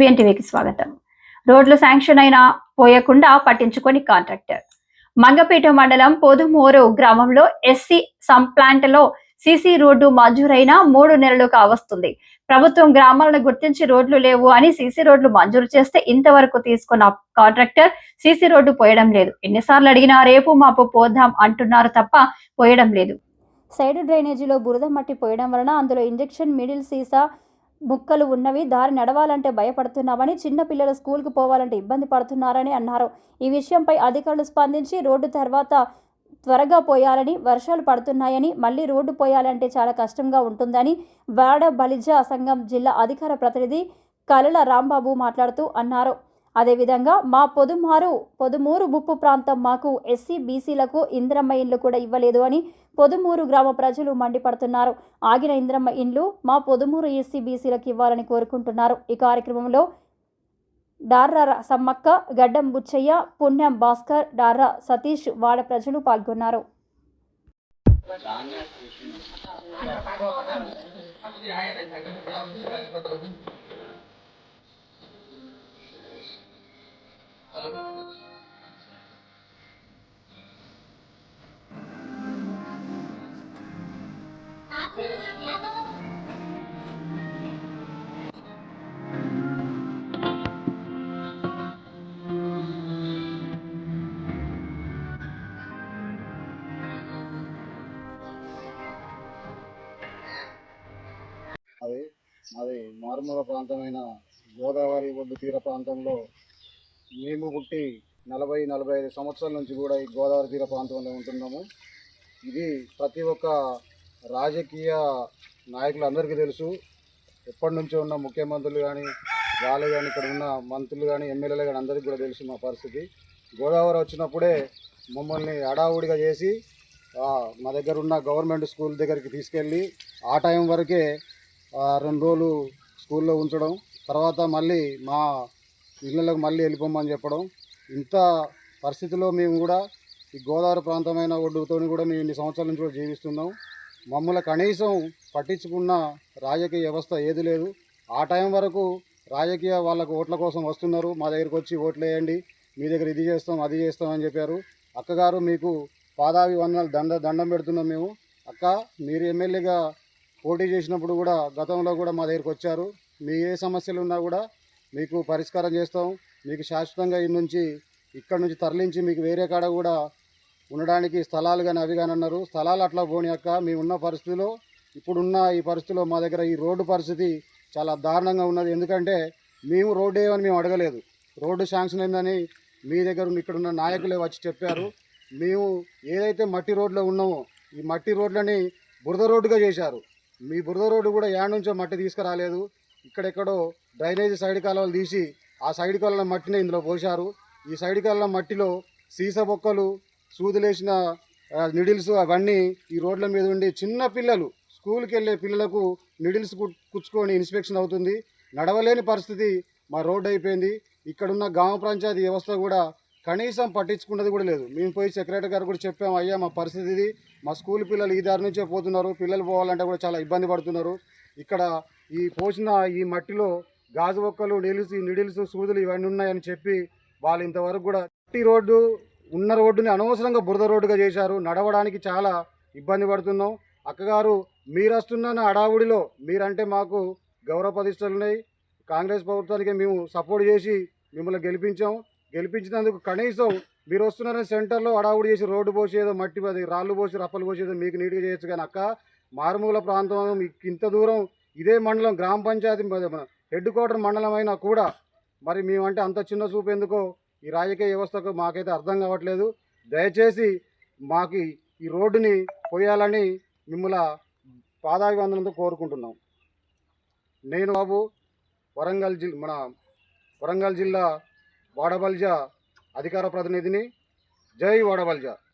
SBN టీవీకి స్వాగతం. రోడ్లు శాంక్షన్ అయినా పోయకుండా పట్టించుకొని కాంట్రాక్టర్. మంగపేట మండలం పొదుమూరు గ్రామంలో ఎస్సీ సంప్లాంట్లో సీసీ రోడ్డు మంజూరైన మూడు నెలలు కావస్తుంది ప్రభుత్వం గ్రామాలను గుర్తించి రోడ్లు లేవు అని సీసీ రోడ్లు మంజూరు చేస్తే ఇంతవరకు తీసుకున్న కాంట్రాక్టర్ సీసీ రోడ్డు పోయడం లేదు. ఎన్నిసార్లు అడిగినా రేపు మాపు పోదాం అంటున్నారు తప్ప పోయడం లేదు. సైడ్ డ్రైనేజీలో బురద మట్టి పోయడం వలన అందులో ఇంజెక్షన్ మిడిల్ సీసా ముక్కలు ఉన్నవి దారి నడవాలంటే భయపడుతున్నామని చిన్నపిల్లలు స్కూల్కి పోవాలంటే ఇబ్బంది పడుతున్నారని అన్నారు. ఈ విషయంపై అధికారులు స్పందించి రోడ్డు తర్వాత త్వరగా పోయాలని వర్షాలు పడుతున్నాయని మళ్ళీ రోడ్డు పోయాలంటే చాలా కష్టంగా ఉంటుందని వాడ బలిజ సంఘం జిల్లా అధికార ప్రతినిధి కలల రాంబాబు మాట్లాడుతూ అన్నారు. అదేవిధంగా మా పొదుమారు పొదుమూరు ముప్పు ప్రాంతం మాకు ఎస్సీ బీసీలకు ఇంద్రమ్మ ఇండ్లు కూడా ఇవ్వలేదు అని పొదుమూరు గ్రామ ప్రజలు మండిపడుతున్నారు. ఆగిన ఇంద్రమ్మ ఇండ్లు మా పొదుమూరు ఎస్సీ బీసీలకు ఇవ్వాలని కోరుకుంటున్నారు. ఈ కార్యక్రమంలో డార్రా సమ్మక్క గడ్డం బుచ్చయ్య పుణ్యం భాస్కర్ డార్రా సతీష్ వాడ ప్రజలు పాల్గొన్నారు. అది మారుమూల ప్రాంతమైన గోదావరి ఒడ్డు తీర ప్రాంతంలో మేము పుట్టి నలభై నలభై ఐదు సంవత్సరాల నుంచి కూడా ఈ గోదావరి తీర ప్రాంతంలో ఉంటున్నాము. ఇది ప్రతి ఒక్క రాజకీయ నాయకులందరికీ తెలుసు. ఎప్పటి నుంచో ఉన్న ముఖ్యమంత్రులు కానీ వాళ్ళు కానీ ఇక్కడ ఉన్న మంత్రులు కానీ ఎమ్మెల్యేలు కానీ అందరికీ కూడా తెలుసు మా పరిస్థితి. గోదావరి వచ్చినప్పుడే మమ్మల్ని హడావుడిగా చేసి మా దగ్గర ఉన్న గవర్నమెంట్ స్కూల్ దగ్గరికి తీసుకెళ్ళి ఆ టైం వరకే రెండు రోజులు స్కూల్లో ఉంచడం తర్వాత మళ్ళీ మా ఇళ్ళకు మళ్ళీ వెళ్ళిపోమని చెప్పడం. ఇంత పరిస్థితిలో మేము కూడా ఈ గోదావరి ప్రాంతమైన ఒడ్డుతో కూడా మేము ఇన్ని సంవత్సరాల నుంచి కూడా జీవిస్తున్నాం. మమ్మల్ని కనీసం పట్టించుకున్న రాజకీయ వ్యవస్థ ఏది లేదు. ఆ టైం వరకు రాజకీయ వాళ్ళకు ఓట్ల కోసం వస్తున్నారు. మా దగ్గరికి వచ్చి ఓట్లు వేయండి మీ దగ్గర ఇది చేస్తాం అది చేస్తాం అని చెప్పారు. అక్కగారు మీకు పాదావి వందలు దండ దండం పెడుతున్నాం మేము. అక్క మీరు ఎమ్మెల్యేగా పోటీ చేసినప్పుడు కూడా గతంలో కూడా మా దగ్గరికి వచ్చారు. మీ ఏ సమస్యలు ఉన్నా కూడా మీకు పరిష్కారం చేస్తాం. మీకు శాశ్వతంగా ఈ నుంచి ఇక్కడ నుంచి తరలించి మీకు వేరే కాడ కూడా ఉండడానికి స్థలాలు కానీ అవి కానీ అన్నారు. స్థలాలు అట్లా పోని అక్క మేము ఉన్న పరిస్థితిలో ఇప్పుడున్న ఈ పరిస్థితిలో మా దగ్గర ఈ రోడ్డు పరిస్థితి చాలా దారుణంగా ఉన్నది. ఎందుకంటే మేము రోడ్డు వేయమని మేము అడగలేదు. రోడ్డు శాంక్షన్ అయిందని మీ దగ్గర ఇక్కడున్న నాయకులే వచ్చి చెప్పారు. మేము ఏదైతే మట్టి రోడ్లో ఉన్నామో ఈ మట్టి రోడ్లని బురద రోడ్డుగా చేశారు. మీ బురద రోడ్డు కూడా యాడ్ నుంచో మట్టి తీసుకురాలేదు. ఇక్కడెక్కడో డ్రైనేజీ సైడ్ కాలువలు తీసి ఆ సైడ్ కాలువల మట్టిని ఇందులో పోశారు. ఈ సైడ్ కాలువల మట్టిలో సీస బొక్కలు సూదులేసిన నిడిల్స్ అవన్నీ ఈ రోడ్ల మీద ఉండి చిన్న పిల్లలు స్కూల్కి వెళ్ళే పిల్లలకు నిడిల్స్ కు- కుచ్చుకొని ఇన్స్పెక్షన్ అవుతుంది. నడవలేని పరిస్థితి మా రోడ్డు అయిపోయింది. ఇక్కడున్న గ్రామ పంచాయతీ వ్యవస్థ కూడా కనీసం పట్టించుకున్నది కూడా లేదు. మేము పోయి సెక్రటరీ గారు కూడా చెప్పాము అయ్యా మా పరిస్థితి ఇది. మా స్కూల్ పిల్లలు ఈ దారి నుంచే పోతున్నారు. పిల్లలు పోవాలంటే కూడా చాలా ఇబ్బంది పడుతున్నారు. ఇక్కడ ఈ పోసిన ఈ మట్టిలో గాజు ఒక్కలు నిలిసి నిడిల్స్ సూదులు ఇవన్నీ ఉన్నాయని చెప్పి వాళ్ళు ఇంతవరకు కూడా మట్టి రోడ్డు ఉన్న రోడ్డుని అనవసరంగా బురద రోడ్డుగా చేశారు. నడవడానికి చాలా ఇబ్బంది పడుతున్నాం. అక్కగారు మీరు అడావుడిలో మీరంటే మాకు గౌరవ ప్రతిష్టలు ఉన్నాయి కాంగ్రెస్ ప్రభుత్వానికి మేము సపోర్ట్ చేసి మిమ్మల్ని గెలిపించాం. గెలిపించినందుకు కనీసం మీరు వస్తున్నారని సెంటర్లో అడావుడి చేసి రోడ్డు పోసేదో మట్టి అది రాళ్ళు పోసి రప్పలు పోసేదో మీకు నీట్గా చేయొచ్చు కానీ అక్క మారుమూల ప్రాంతం ఇంత దూరం ఇదే మండలం గ్రామ పంచాయతీ మన హెడ్ క్వార్టర్ మండలం అయినా కూడా మరి మేమంటే అంత చిన్న చూపు ఎందుకో? ఈ రాజకీయ వ్యవస్థకు మాకైతే అర్థం కావట్లేదు. దయచేసి మాకు ఈ- రోడ్డుని పోయాలని మిమ్మల్ని పాదాభివందనంతో కోరుకుంటున్నాం. నేను బాబు వరంగల్ జిల్ మన వరంగల్ జిల్లా వాడబల్జ అధికార ప్రతినిధిని. జై వాడబల్జ.